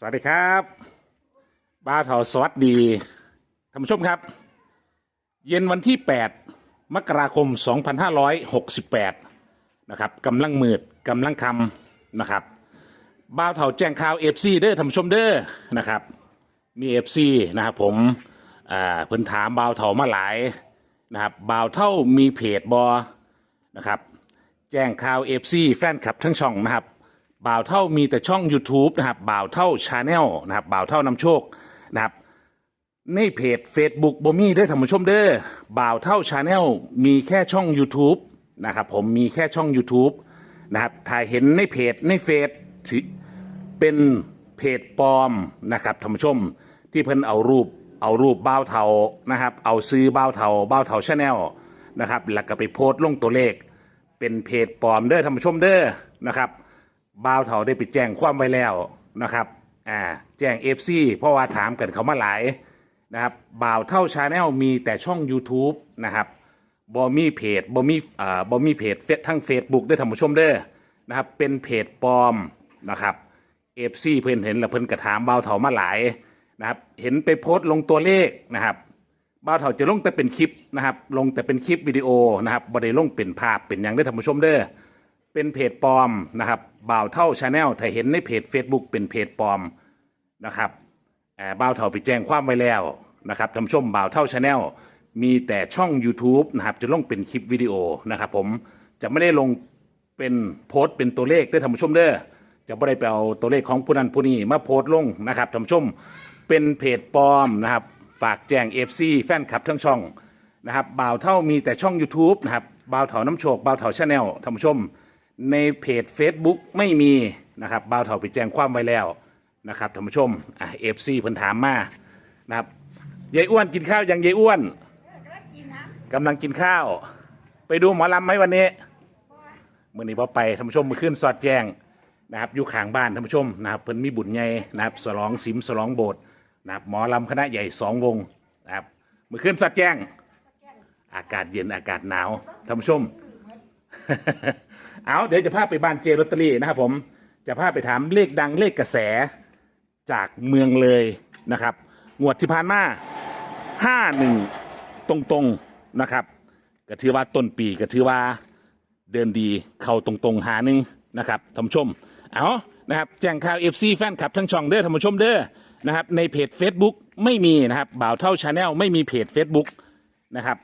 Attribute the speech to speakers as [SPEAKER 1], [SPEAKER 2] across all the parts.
[SPEAKER 1] สวัสดีครับบ้าวเถาสวัสดีท่านผู้ชมครับ เย็นวันที่ 8 มกราคม 2568 นะครับกำลังมืดกำลังคำนะครับบ้าวเถาแจ้งข่าวเอฟซีเด้อท่านผู้ชมเด้อนะครับ มีเอฟซีนะครับผมอ่าเพิ่นถามบ่าวเถามาหลายนะครับบ่าวเท่ามีเพจบอนะครับ แจ้งข่าวเอฟซีแฟนคลับทั้งช่องนะครับ บ่าวเท่ามีแต่ช่อง YouTube นะครับบ่าวเท่าชาแนลนะครับบ่าวเท่านำโชคนะครับในเพจ Facebook บ่มีเด้ท่านผู้ชมเด้อบ่าวเท่าชาแนลมีแค่ช่อง YouTube นะครับผมมีแค่ช่อง YouTube นะครับถ่ายเห็นในเพจในเฟซเป็นเพจปลอมนะครับท่านผู้ชมที่เพิ่นเอารูปเอารูปบ่าวเทานะครับ เอาซื้อบ่าวเทาบ่าวเทาชาแนลนะครับแล้วก็ไปโพสต์ลงตัวเลข เป็นเพจปลอมเด้อท่านผู้ชมเด้อนะครับ บ่าวเถาได้ไปแจ้งความไว้แล้วนะครับอ่าแจ้ง FC เพราะว่าถามกันเขามาหลายนะครับบ่าวเท่าชาแนลมีแต่ช่อง YouTube นะครับบ่มีเพจบ่มีอ่าบ่มีเพจเฟซทั้ง Facebook ด้ท่านผู้ชมเด้อนะครับเป็นเพจปลอมนะครับ FC เพิ่นเห็นแล้วเพิ่นกระถามบ่าวเถามาหลายนะครับเห็นไปโพสต์ลงตัวเลขนะครับบ้าวเถาจะลงแต่เป็นคลิปนะครับลงแต่เป็นคลิปวิดีโอนะครับบ่ได้ลงเป็นภาพเป็นอย่างได้ท่านผู้ชมเด้อ เป็นเพจปลอมนะครับบ่าวเท่าชาแนลถ้าเห็นในเพจ Facebook เป็นเพจปลอมนะครับแอบบ่าวเท่าไปแจ้งความไว้แล้วนะครับท่านผู้ชมบ่าวเท่าชาแนลมีแต่ช่อง YouTube นะครับจะลงเป็นคลิปวิดีโอนะครับผมจะไม่ได้ลงเป็นโพสต์เป็นตัวเลขได้อท่านผู้ชมเด้อจะไม่ได้ไปเอาตัวเลขของผู้นั้นผู้นี้มาโพสต์ลงนะครับท่านผู้ชมเป็นเพจปลอมนะครับฝากแจ้ง FC แฟนคลับทั้งช่องนะครับบ่าวเท่ามีแต่ช่อง YouTube นะครับบ่าวเท่าน้ำโชคบ่าวเท่าชาแนลท่านผู้ชม ในเพจ Facebook ไม่มีนะครับบ่าวเท่าไปแจ้งความไว้แล้วนะครับท่านผู้ชมอะ FC เพิ่นถามมานะครับยายอ้วนกินข้าวยังยายอ้วนกำลังกินข้าว ไปดูหมอลำไหมวันนี้มื่อนี้พอไปท่านผู้ชมมือขึ้นสอดแจ้งนะครับอยู่ข้างบ้านท่านผู้ชมนะครับเพิ่นมีบุญใหญ่นะครับสลองสิมสลองโบสถ์นะครับหมอลำคณะใหญ่สองวงนะครับมื่อคืนสัดแจ้ง อากาศเย็นอากาศหนาวท่านผู้ชม เอาเดี๋ยวจะพาไปบ้านเจลอตเตอรี่นะครับผมจะพาไปถามเลขดังเลขกระแสจากเมืองเลยนะครับงวดที่ผ่านมาห้าหนึ่งตรงๆนะครับก็ถือว่าต้นปีก็ถือว่าเดินดีเข้าตรงๆหาหนึ่งนะครับท่านผู้ชมเอานะครับแจ้งข่าวเอฟซีแฟนคลับทั้งช่องเด้อท่านผู้ชมเด้อนะครับในเพจ Facebook ไม่มีนะครับบ่าวเท่าชาแนลไม่มีเพจ Facebook นะครับ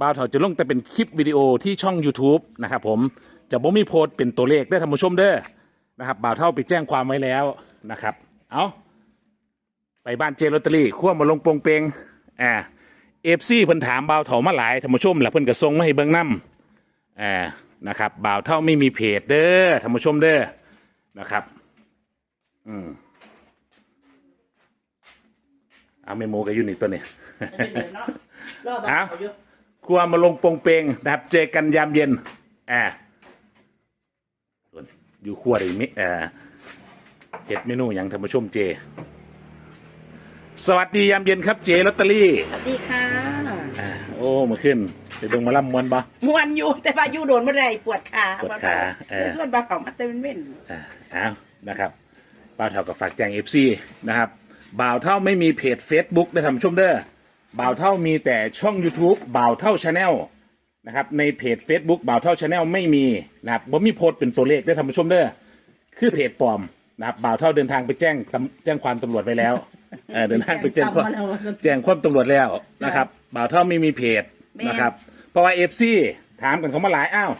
[SPEAKER 1] บ่าวเท่าจะลงแต่เป็นคลิปวิดีโอที่ช่อง YouTube นะครับผม จะบ่มีโพสต์เป็นตัวเลขได้อท่านผู้ชมเด้อนะครับบ่าวเท่าไปแจ้งความไว้แล้วนะครับ เอาไปบ้านเจลอตเตอรี่ขั้วมาลงโปรงเปงอ่าเอฟซีเพิ่นถามบ่าวเท่ามาหลายท่านผู้ชมแล้วเพิ่นก็ส่งมาให้เบิ่งนํอ่านะครับบ่าวเท่าไม่มีเพจเด้อท่านผู้ชมเด้อนะครับ อืมเอาเมโมกับยูนิตตัวนี้
[SPEAKER 2] รอบ
[SPEAKER 1] เอา
[SPEAKER 2] เอาอยู่
[SPEAKER 1] ครัวมาลงโปรงเปงนะครับเจอกันยามเย็นอ่าส่วน อยู่ครัวได้มิอ่าเห็ดเมนูอย่างท่านผู้ชมเจ สวัสดียามเย็นครับเจลอตเตอรี่
[SPEAKER 2] สวัสดีค่ะ
[SPEAKER 1] อ่าโอ้มาขึ้นจะดงมาล่ำมวนปะ
[SPEAKER 2] มวนอยู่แต่ว่าอยู่โดนเมื่อไรปวดขา
[SPEAKER 1] ปวดขาเออ
[SPEAKER 2] ส่วนบาของมาเต็มเม่น
[SPEAKER 1] อ่าเอานะครับบ่าวเท่ากับฝากแจ้งเอฟซีนะครับบ่าวเท่าไม่มีเพจ Facebook ได้ทำชมเด้อบ่าวเท่ามีแต่ช่อง YouTube บ่าวเท่าชาแนล นะครับในเพจ Facebook บ่าวเท่าชาแนลไม่มีนะครับบ่มีโพสต์เป็นตัวเลขได้ทำชมเด้อคือเพจปลอมนะครับบ่าวเท่าเดินทางไปแจ้งตำแจ้งความตำรวจไปแล้วเออเดินทางไปแจ้งความแจ้งความตำรวจแล้วนะครับบ่าวเท่าไม่มีเพจนะครับเพราะว่าเอฟซีถามกันเขามาหลายอ้าว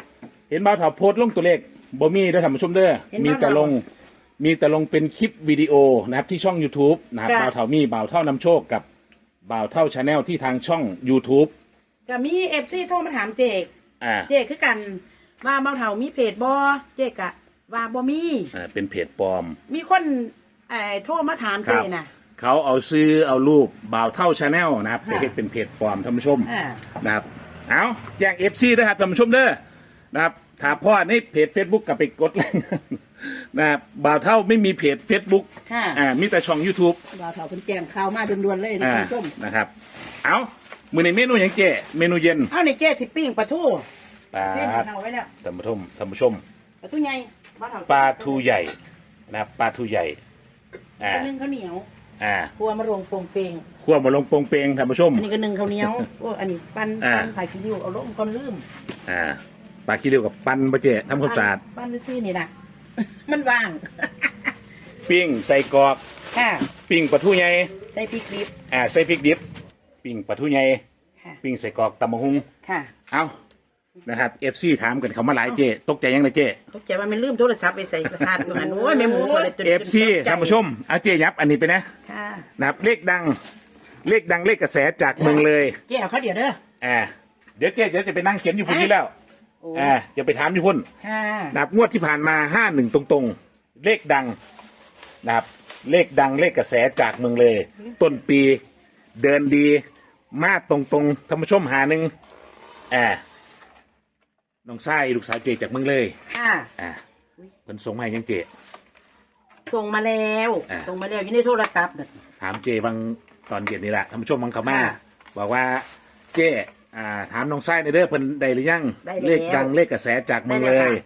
[SPEAKER 1] เห็นบ่าวเท่าโพสต์ลงตัวเลขบ่มีได้ทำชมเด้อมีแต่ลงมีแต่ลงเป็นคลิปวิดีโอนะครับที่ช่อง YouTube นะครับบ่าวเท่ามีบ่าวเท่านำโชคกับบ่าวเท่าชาแนลที่ทางช่อง YouTube
[SPEAKER 2] ก็มีเอฟซีโทรมาถามเจก
[SPEAKER 1] อ่า
[SPEAKER 2] เจกคือกันว่าเบาเถามีเพจบอเจกอะว่าบ่มี
[SPEAKER 1] อ่าเป็นเพจปลอม มี
[SPEAKER 2] คนไอ้โทรมาถามเจน่ะ
[SPEAKER 1] เขาเอาซื้อเอารูปบ่าวเท่าชาแนลนะครับไปเฮ็ดเป็นเพจปลอมท่านผู้ชม
[SPEAKER 2] อ่า
[SPEAKER 1] นะครับเอาแจ้งเอฟซีด้วยครับท่านผู้ชมเด้อนะครับถ้าพ่อในเพจ Facebook กับไปกดไลค์นะครับบ่าวเท่าไม่มีเพจ Facebook
[SPEAKER 2] ค่ะ
[SPEAKER 1] อ่ามีแต่ช่อง YouTube
[SPEAKER 2] เบาเถาเป็นแจมข่าวมาด่วนๆเลยนะ
[SPEAKER 1] อ่า
[SPEAKER 2] คุณผู้ชม
[SPEAKER 1] นะครับ เอา มือในเมนูอย่างเจเมนูเย็น
[SPEAKER 2] เอาในเจสิปิ้งปลาทู
[SPEAKER 1] ปลา
[SPEAKER 2] เส้นเอาไว้แล้ว
[SPEAKER 1] ท่านผู้ชมท่านผู้ชม
[SPEAKER 2] ปลาทูใหญ่เบาเถา
[SPEAKER 1] ปลาทูใหญ่นะครับปลาทูใหญ่อ่า
[SPEAKER 2] นึ่งข้าวเหนียว
[SPEAKER 1] อ่า
[SPEAKER 2] ครัวมะรงโปงเปง
[SPEAKER 1] ขั้วมาลงโปรงเปงท่านผู้ชม
[SPEAKER 2] อันนี้ก็นึ่งข้าวเหนียวโอ้อันนี้ปั้น
[SPEAKER 1] อ่า
[SPEAKER 2] ปั้นไข่ขี้ริ้วเอาลงก่อนลืม
[SPEAKER 1] อ่าปลาขี้ริ้วกับปั้นบะเจทำความสะอาด
[SPEAKER 2] ปั้นซื่อๆนี่นะ มันว่าง
[SPEAKER 1] ปิ้งใส่กรอก
[SPEAKER 2] ค่ะ
[SPEAKER 1] ปิ้งปลาทูใหญ่
[SPEAKER 2] ใส่พริกดิบ
[SPEAKER 1] อ่าใส่พริกดิบ ปิ้งปลาทูใหญ่
[SPEAKER 2] ค่ะ
[SPEAKER 1] ปิ้งใส่กรอกตำมะฮุง
[SPEAKER 2] ค่ะ
[SPEAKER 1] เอานะครับเอฟซีถามกันเขามาหลายเจตกใจยังไงเจ
[SPEAKER 2] ตกใจว่ามันลืมโทรศัพท์ไปใส่กระทาอยู่หันโอ้ยแม่หมูก็เลยจน
[SPEAKER 1] เอฟซี
[SPEAKER 2] จนตกใจ
[SPEAKER 1] ท่านผู้ชมเอาเจยับอันนี้ไปนะ
[SPEAKER 2] ค่ะ
[SPEAKER 1] นะครับเลขดังเลขดังเลขกระแสจากเมืองเลย
[SPEAKER 2] เจ๊เอาข้าวเดี๋ยวเด้อ
[SPEAKER 1] อ่าเดี๋ยวเจเดี๋ยวจะไปนั่งเขียนอยู่พุ่นนี้แล้ว
[SPEAKER 2] โอ้
[SPEAKER 1] อ่าจะไปถามอยู่พุ่น
[SPEAKER 2] ค่ะ
[SPEAKER 1] นะครับงวดที่ผ่านมาห้าหนึ่งตรงๆ เลขดังนะครับเลขดังเลขกระแสจากเมืองเลย ต้นปี เดินดีมาตรงๆท่านผู้ชมหาหนึ่งอ่าน้องไส้ลูกสาวเจจากเมืองเลย
[SPEAKER 2] ค่ะ
[SPEAKER 1] อ่าเพิ่นส่งมาให้ยังเจ
[SPEAKER 2] ส่งมาแล้ว
[SPEAKER 1] อ่า
[SPEAKER 2] ส่งมาแล้วอยู่ในโทรศัพท์น่ะ
[SPEAKER 1] ถามเจบางตอนเย็นนี่แหละท่านผู้ชมบางเขามา
[SPEAKER 2] ค่ะ
[SPEAKER 1] บอกว่าเจอ่าถามน้องไส้ในอยเด้อเพิ่นได้หรือยัง
[SPEAKER 2] ได้แล้ว
[SPEAKER 1] เลขดังเลขกระแสจากเมือง
[SPEAKER 2] ได้
[SPEAKER 1] เล
[SPEAKER 2] แล้ว
[SPEAKER 1] ย
[SPEAKER 2] ค่ะ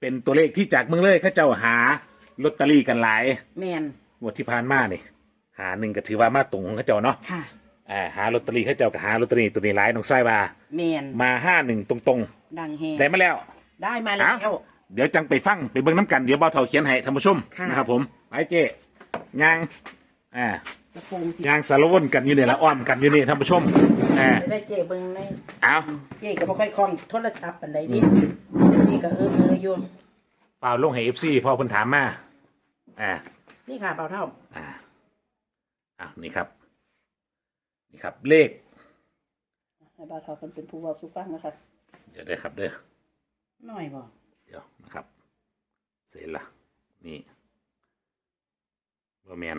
[SPEAKER 1] เป็นตัวเลขที่จากเมืองเลยเข้าเจ้าหาลอตเตอรี่กันหลาย
[SPEAKER 2] แมน
[SPEAKER 1] งวดที่ผ่านมานี่ หาหนึ่งก็ถือว่ามาตรงของเข้าเจ้าเนาะ
[SPEAKER 2] ค่ะ
[SPEAKER 1] อ่าหาลอตเตอรี่เข้าเจ้ากับหาลอตเตอรี่ตัวนี้หลายน้องไส้ว่า
[SPEAKER 2] แมน
[SPEAKER 1] มาห้าหนึ่งตรง
[SPEAKER 2] ดังแฮ
[SPEAKER 1] ๆได้มาแล้ว
[SPEAKER 2] ได้มาแล้ว
[SPEAKER 1] เอ้าเดี๋ยวจังไปฟังไปเบิ่งน้ำกันเดี๋ยวเบาเท่าเขียนให้ท่านผู้ชม
[SPEAKER 2] ค่ะ
[SPEAKER 1] นะครับผมไปเจ๊ยางอ่า
[SPEAKER 2] กระโปรงสิ
[SPEAKER 1] ยางสารวนกันอยู่นี่ละอ้อมกันอยู่นี่ท่านผู้ชมอ่า
[SPEAKER 2] ได้เจ๊เบิ่งใน
[SPEAKER 1] เอา
[SPEAKER 2] เจ๊ก็บ่ค่อยคล่องโทรศัพท์ปานใดนี่นี่ก็เออเอออยู่
[SPEAKER 1] เปล่าลงให้เอฟซีพอเพิ่นถามมาอ่า
[SPEAKER 2] นี่ค่ะเปล่าเท่า
[SPEAKER 1] อ่า อ่านี่ครับนี่ครับ เลข
[SPEAKER 2] ให้เปล่าเท่าคนเป็นผู้เว้าสู่ฟังนะคะ
[SPEAKER 1] เดี๋ยวได้ครับเด้อ
[SPEAKER 2] น้อยบ่
[SPEAKER 1] เดี๋ยวนะครับ เสร็จละนี่บอแมน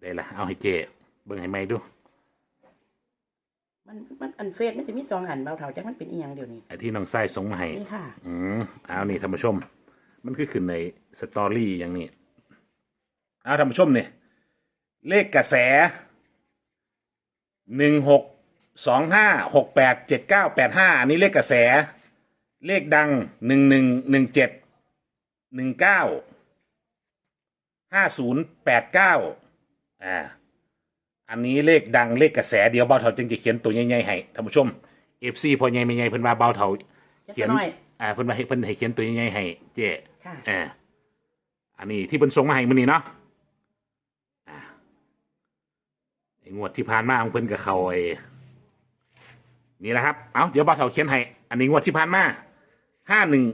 [SPEAKER 1] ได้ละเอาให้เจเบิ่งให้ไหมดู
[SPEAKER 2] มันมันอันเฟซมันจะมีสองอันเปล่าเท่าจักมันเป็นอีหยังเดี๋ยวนี้
[SPEAKER 1] ไอ้ที่น้องไส้ส่งมาให้
[SPEAKER 2] นี่ค่ะ
[SPEAKER 1] อืมเอานี่ท่านผู้ชม มันคือขึ้นในสตอรี่อย่างนี้เอาท่านผู้ชมเนี่ย เลขกระแสหนึ่งหกสองห้าหกแปดเจ็ดเก้าแปดห้าอันนี้เลขกระแส เลขดังหนึ่งหนึ่งหนึ่งเจ็ดหนึ่งเก้าห้าศูนย์แปดเก้าอ่าอันนี้เลขดังเลขกระแสเดี๋ยวเบาเถาจึงจะเขียนตัวใหญ่ๆให้ท่านผู้ชมเอฟซีพอใหญ่ไม่ใหญ่เพิ่นว่าเบาเถาเขียน
[SPEAKER 2] จักหน่อย
[SPEAKER 1] อ่าเพิ่นมาให้เพิ่นให้เขียนตัวใหญ่ๆให้เจ๊
[SPEAKER 2] ค่ะ
[SPEAKER 1] อ่าอันนี้ที่เพิ่นส่งมาให้มื้อนี้เนาะอ่าไอ้ งวดที่ผ่านมาของเพิ่นกับเขาไอ้นี่แหละครับ เอาเดี๋ยวบ่าวเฒ่าเขียนให้ อันนี้งวดที่ผ่านมาห้าหนึ่ง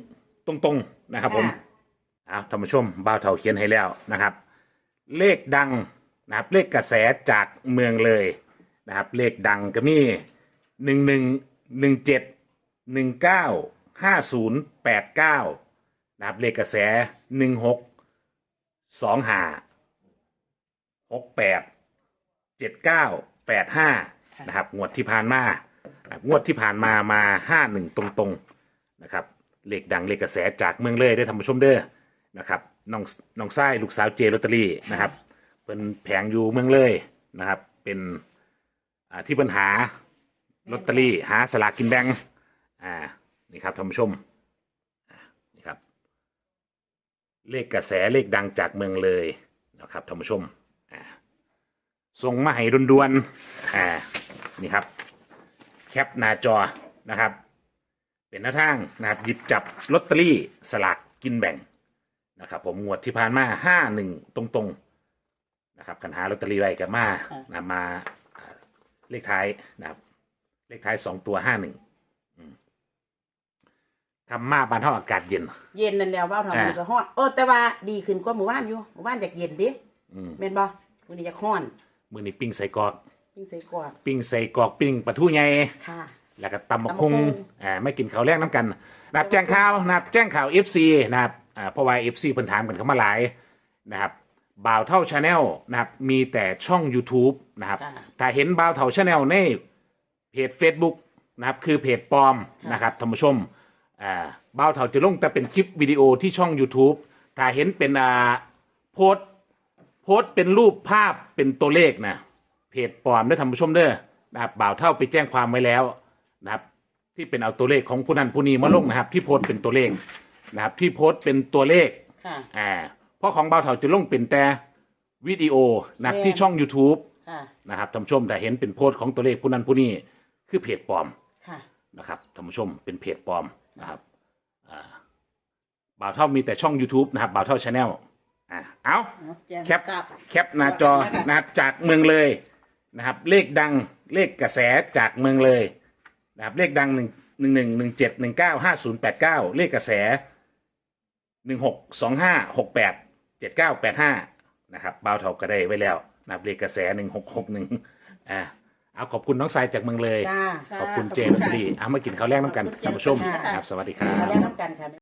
[SPEAKER 1] ตรงๆนะครับ ผม
[SPEAKER 2] ค่ะ
[SPEAKER 1] เอาท่านผู้ชมบ่าวเฒ่าเขียนให้แล้วนะครับ เลขดังนะครับ เลขกระแสจากเมืองเลยนะครับ เลขดังก็มีหนึ่งหนึ่งหนึ่งเจ็ดหนึ่งเก้าห้าศูนย์แปดเก้านะครับเลขกระแสหนึ่งหกสองห้าหกแปด เจ็ดเก้าแปดห้านะครับ งวดที่ผ่านมา งวดที่ผ่านมามาห้าหนึ่งตรงๆนะครับเลขดังเลขกระแสจากเมืองเลยได้ท่านผู้ชมเด้อนะครับน้องน้องไส้ลูกสาวเจลอตเตอรี่นะครับเป็นแผงอยู่เมืองเลยนะครับ เป็นอ่าที่ปัญหาลอตเตอรี่หาสลากกินแบ่งอ่านี่ครับท่านผู้ชมอ่านี่ครับ เลขกระแสเลขดังจากเมืองเลยนะครับท่านผู้ชม ส่งมาให้ด่วนๆอ่านี่ครับ แคปหน้าจอนะครับ เป็นหน้าทางนะครับหยิบจับลอตเตอรี่สลากกินแบ่งนะครับผมงวดที่ผ่านมาห้าหนึ่งตรงๆนะครับกันหาลอตเตอรี่ไว้กันมานะมาอ่าเลขท้ายนะครับ เลขท้ายสองตัวห้าหนึ่งทำมาบ้านเท่าอากาศเย็น
[SPEAKER 2] เย็นนั่นแล้วเปล่าเท่า
[SPEAKER 1] อ่า
[SPEAKER 2] มันก็ฮ้อนโอ้แต่ว่าดีขึ้นกว่าหมู่บ้านอยู่หมู่บ้านอยากเย็นดิ
[SPEAKER 1] อืม
[SPEAKER 2] แม่นบ่มื้อนี้อยากฮ้อน
[SPEAKER 1] มือนี้ปิ้งใส่กรอก
[SPEAKER 2] ปิ้งใส่กรอก
[SPEAKER 1] ปิ้งใส่กรอกปิ้งปลาทูใหญ่
[SPEAKER 2] ค่ะ
[SPEAKER 1] แล้วก็ตำบัก
[SPEAKER 2] ตำบัก
[SPEAKER 1] คุง
[SPEAKER 2] หุ่ง
[SPEAKER 1] อ่าไม่กินข้าวแรกน้ำกันนับแจ้งข่าวนับแจ้งข่าว FC นะครับอ่าเพราะว่า FC เพิ่นถามกันเข้ามาหลายนะครับบ่าวเท่าชาแนลนะครับมีแต่ช่อง YouTube นะครับ
[SPEAKER 2] ค่ะ
[SPEAKER 1] ถ้าเห็นบ่าวเท่าชาแนลในเพจ Facebook นะครับคือเพจปลอม
[SPEAKER 2] ค่ะ
[SPEAKER 1] นะครับท่านผู้ชมอ่าบ่าวเท่าจะลงแต่เป็นคลิปวิดีโอที่ช่อง YouTube ถ้าเห็นเป็นอ่าโพสต์ โพสต์เป็นรูปภาพเป็นตัวเลขนะเพจปลอมได้ท่านผู้ชมเด้อนะครับบ่าวเท่าไปแจ้งความไว้แล้วนะครับ ที่เป็นเอาตัวเลขของผู้นั้นผู้นี้มาลงนะครับ ที่โพสต์เป็นตัวเลขนะครับ ที่โพสต์เป็นตัวเลข
[SPEAKER 2] ค่ะ
[SPEAKER 1] อ่าเพราะของเบาเถาจะลงเป็นแต่วิดีโอนะครับ
[SPEAKER 2] แม่น
[SPEAKER 1] ที่ช่อง YouTube
[SPEAKER 2] ค่ะ
[SPEAKER 1] นะครับท่านผู้ชมแต่เห็นเป็นโพสต์ของตัวเลขผู้นั้นผู้นี้คือเพจปลอม
[SPEAKER 2] ค่ะ
[SPEAKER 1] นะครับท่านผู้ชมเป็นเพจปลอมนะครับอ่าบ่าวเท่ามีแต่ช่อง YouTube นะครับบ่าวเท่าชาแนล อ่าเอาแคปแคปหน้าจอนะครับจากเมืองเลยนะครับ เลขดังเลขกระแสจากเมืองเลยนะครับเลขดังหนึ่งหนึ่งหนึ่งหนึ่งเจ็ดหนึ่งเก้าห้าศูนย์แปดเก้าเลขกระแสหนึ่งหกสองห้าหกแปดเจ็ดเก้าแปดห้านะครับบ่าวเท่าก็ได้ไว้แล้วนะครับเลขกระแสหนึ่งหกหกหนึ่งอ่าเอาขอบคุณน้องสายจากเมืองเลย
[SPEAKER 2] จ้า
[SPEAKER 1] ขอบคุณเจนบุรีเอามากินข้าวแรกน้ำกันท่านผู้ชม
[SPEAKER 2] ค่ะ
[SPEAKER 1] ครับสวัสดีครั
[SPEAKER 2] มา
[SPEAKER 1] บ